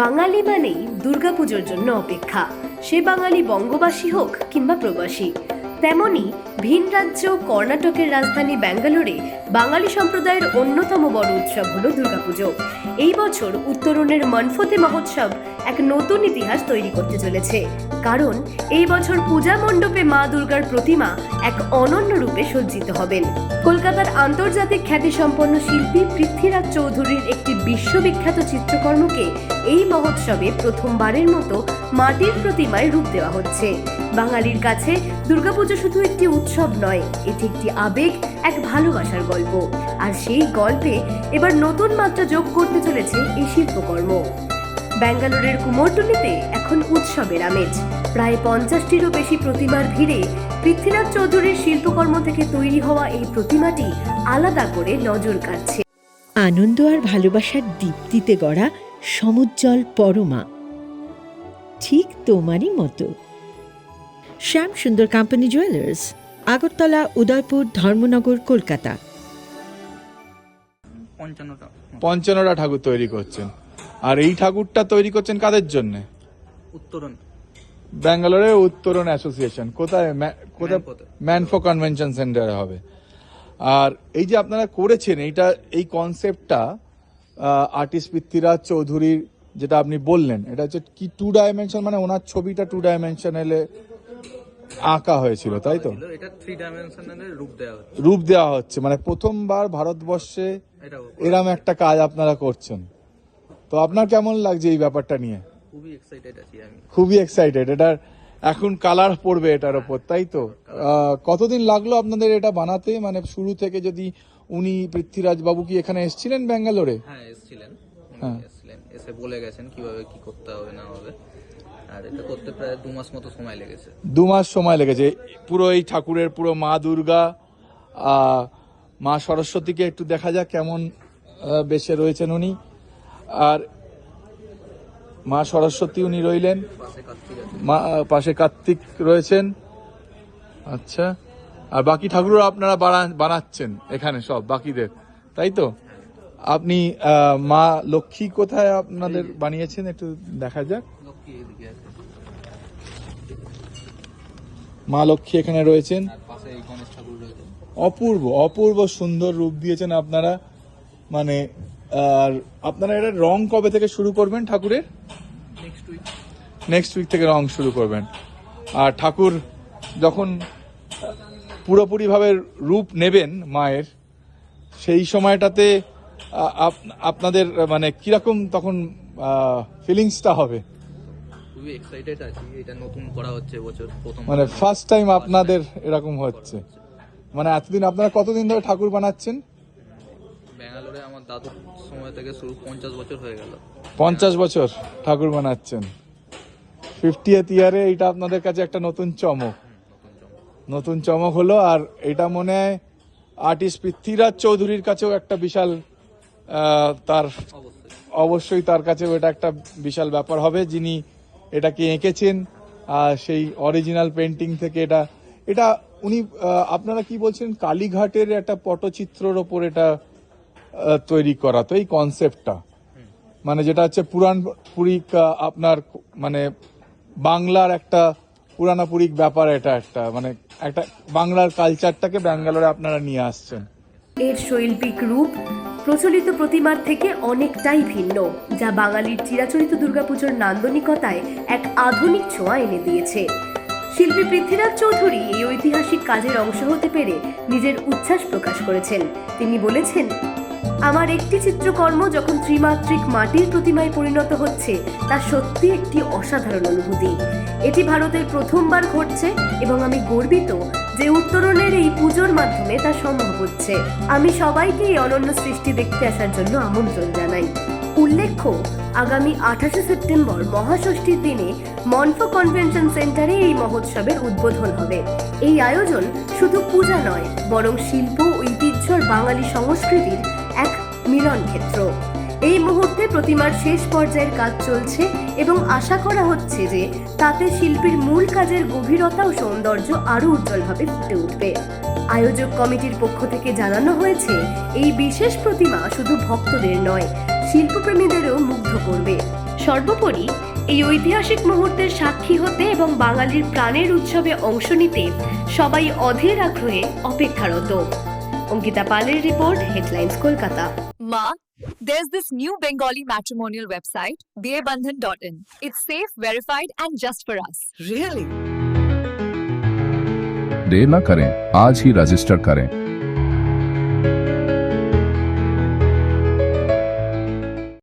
বাঙালি মানেই দুর্গাপুজোর জন্য অপেক্ষা। সে বাঙালি বঙ্গবাসী হোক কিংবা প্রবাসী। তেমনি ভিন রাজ্য, কর্ণাটকের রাজধানী ব্যাঙ্গালোরে বাঙালি সম্প্রদায়ের অন্যতম বড় উৎসব হলো দুর্গাপুজো। এই বছর উত্তরণের মনফতে মহোৎসব এক নতুন ইতিহাস তৈরি করতে চলেছে। কারণ এই বছর পূজা মণ্ডপে মা দুর্গার প্রতিমা এক অনন্য রূপে সজ্জিত হবেন। কলকাতার আন্তর্জাতিক খ্যাতিসম্পন্ন শিল্পী পৃথ্বীরাজ চৌধুরীর একটি বিশ্ববিখ্যাত চিত্রকর্মকে এই মহোৎসবে প্রথমবারের মতো মাটির প্রতিমায় রূপ দেওয়া হচ্ছে। বাঙালির কাছে দুর্গাপুজো শুধু একটি উৎসব নয়, এটি একটি আবেগ এক ভালোবাসার গল্প। আর সেই গল্পে এবার নতুন মাত্রা যোগ করতে চলেছে এই শিল্পকর্ম। ব্যাঙ্গালোরের কুমোরটুলিতে এখন উৎসবের আমেজ। প্রায় পঞ্চাশটিরও বেশি প্রতিমার ভিড়ে পৃথ্বীরাজ চৌধুরীর শিল্পকর্ম থেকে তৈরি হওয়া এই প্রতিমাটি আলাদা করে নজর কাটছে আনন্দ আর ভালোবাসার দীপ্তিতে গড়া সমুজ্জ্বল পরমা। ঠিক তোমারই মতো। Shyam Sundar company jewellers Agartala Udaipur Dharmanagar Kolkata. পঞ্চান্নটা। পঞ্চান্নটা ঠাকুর তৈরি করছেন। আর এই ঠাকুরটা তৈরি করছেন কাদের জন্য? উত্তরণ। ব্যাঙ্গালোরের উত্তরণ অ্যাসোসিয়েশন। কোথায়? কোথায়। ম্যানফো কনভেনশন সেন্টারে হবে। আর এই যে আপনারা করেছেন এইটা এই কনসেপ্টটা আর্টিস্ট পৃথ্বীরাজ চৌধুরীর যেটা আপনি বললেন এটা হচ্ছে কি টু ডাইমেনশন মানে ওনার ছবিটা টু ডাইমেনশনালে আঁকা হয়েছিল তাই তো? এটা থ্রি ডাইমেনশনাল রূপ দেওয়া হচ্ছে। রূপ দেওয়া হচ্ছে মানে প্রথমবার ভারতবর্ষে এরম একটা কাজ আপনারা করছেন। তো আপনার কেমন লাগছে এই ব্যাপারটা নিয়ে? খুবই এক্সাইটেড আছি আমি। খুবই এক্সাইটেড এটার এখন কালার পড়বে এটার ওপর তাই তো? কতদিন লাগল আপনাদের এটা বানাতে? মানে শুরু থেকে যদি উনি পৃথ্বীরাজ বাবু কি এখানে এসেছিলেন ব্যাঙ্গালোরে? হ্যাঁ এসেছিলেন। হ্যাঁ। এসেছিলেন। এসে বলে গেছেন কীভাবে কি করতে হবে না হবে। আর এটা করতে প্রায় দু মাস মতো সময় লেগেছে। দু মাস সময় লেগেছে। পুরো এই ঠাকুরের পুরো মা দুর্গা মা সরস্বতীকে একটু দেখা যাক কেমন বেশে রয়েছেন উনি। আর মা সরস্বতী উনি রইলেন। পাশে কার্তিক মা পাশে কার্তিক রয়েছেন। আচ্ছা। আর বাকি ঠাকুরও আপনারা বানা- বানাচ্ছেন এখানে সব বাকিদের। তাই তো? আপনি মা লক্ষ্মী কোথায় আপনাদের বানিয়েছেন? একটু দেখা যাক। মা লক্ষ্মী এখানে রয়েছেন। অপূর্ব অপূর্ব সুন্দর রূপ দিয়েছেন আপনারা। মানে আর আপনারা এটা রং কবে থেকে শুরু করবেন ঠাকুরের? নেক্সট উইক থেকে রং শুরু করবেন। আর ঠাকুর যখন পুরোপুরিভাবে রূপ নেবেন মায়ের সেই সময়টাতে আপ- আপনাদের মানে কীরকম তখন ফিলিংসটা হবে? খুবই এক্সাইটেড আছি এটা নতুন করা হচ্ছে এবছর প্রথম। মানে ফার্স্ট টাইম আপনাদের এরকম হচ্ছে। মানে এতদিন আপনারা কতদিন ধরে ঠাকুর বানাচ্ছেন? ব্যাঙ্গালোরে আমার দাদুর সময় থেকে শুরু পঞ্চাশ বছর হয়ে গেল। পঞ্চাশ বছর ঠাকুর বানাচ্ছেন। ফিফটিয়েথ ইয়ারে এটা আপনাদের কাছে একটা নতুন চমক। নতুন চমক হলো আর এটা মনে হয় আর্টিস্ট পৃথ্বীরাজ চৌধুরীর কাছেও একটা বিশাল তার অবশ্যই তার কাছেও এটা একটা বিশাল ব্যাপার হবে। যিনি এটাকে এঁকেছেন সেই অরিজিনাল পেন্টিং থেকে এটা এটা উনি আপনারা কি বলছেন, কালীঘাটের একটা পটচিত্রর ওপর এটা তৈরি করা, তো এই কনসেপ্টটা মানে যেটা হচ্ছে পুরাণ, পুরিক আপনার মানে বাংলার একটা পুরানাপুরিক ব্যাপার এটা একটা মানে একটা বাংলার কালচারটাকে ব্যাঙ্গালোরে আপনারা নিয়ে আসছেন। এর শৈল্পিক রূপ প্রচলিত প্রতিমার থেকে অনেকটাই ভিন্ন, যা বাঙালির চিরাচরিত দুর্গাপুজোর নান্দনিকতায় এক আধুনিক ছোঁয়া এনে দিয়েছে। শিল্পী পৃথ্বীরাজ চৌধুরী এই ঐতিহাসিক কাজের অংশ হতে পেরে নিজের উচ্ছ্বাস প্রকাশ করেছেন। তিনি বলেছেন আমার একটি চিত্রকর্ম যখন ত্রিমাত্রিক মাটির প্রতিমায় পরিণত হচ্ছে, তা সত্যি একটি অসাধারণ অনুভূতি। এটি ভারতের প্রথমবার ঘটছে এবং আমি গর্বিত যে উত্তরণের এই পুজোর মাধ্যমে তা সম্ভব হচ্ছে। আমি সবাইকে এই অনন্য সৃষ্টি দেখতে আসার জন্য আমন্ত্রণ জানাই। উল্লেখ্য, আগামী আঠাশে সেপ্টেম্বর মহাষষ্ঠীর দিনে মনফো কনভেনশন সেন্টারে এই মহোৎসবের উদ্বোধন হবে। এই আয়োজন শুধু পূজা নয়, বরং শিল্প আর বাঙালি সংস্কৃতির এক মিলন ক্ষেত্র। এই মুহূর্তে প্রতিমার শেষ পর্যায়ের কাজ চলছে এবং আশা করা হচ্ছে যে তাতে শিল্পীর মূল কাজের গভীরতা ও সৌন্দর্য আরও উজ্জ্বলভাবে ফুটে উঠবে। আয়োজক কমিটির পক্ষ থেকে জানানো হয়েছে, এই বিশেষ প্রতিমা শুধু ভক্তদের নয়, শিল্পপ্রেমীদেরও মুগ্ধ করবে। সর্বোপরি, এই ঐতিহাসিক মুহূর্তের সাক্ষী হতে এবং বাঙালির প্রাণের উৎসবে অংশ নিতে সবাই অধীর আগ্রহে অপেক্ষারত। अंकिता पालेर रिपोर्ट हेडलाइंस कोलकाता माँ There's this new Bengali matrimonial website, beabandhan.in. It's safe, verified, and just for us. Really? देर ना करें आज ही रजिस्टर करें